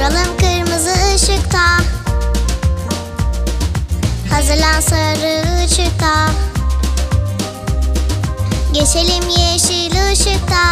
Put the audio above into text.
Duralım kırmızı ışıkta. Hazırlan sarı ışıkta. Geçelim yeşil ışıkta.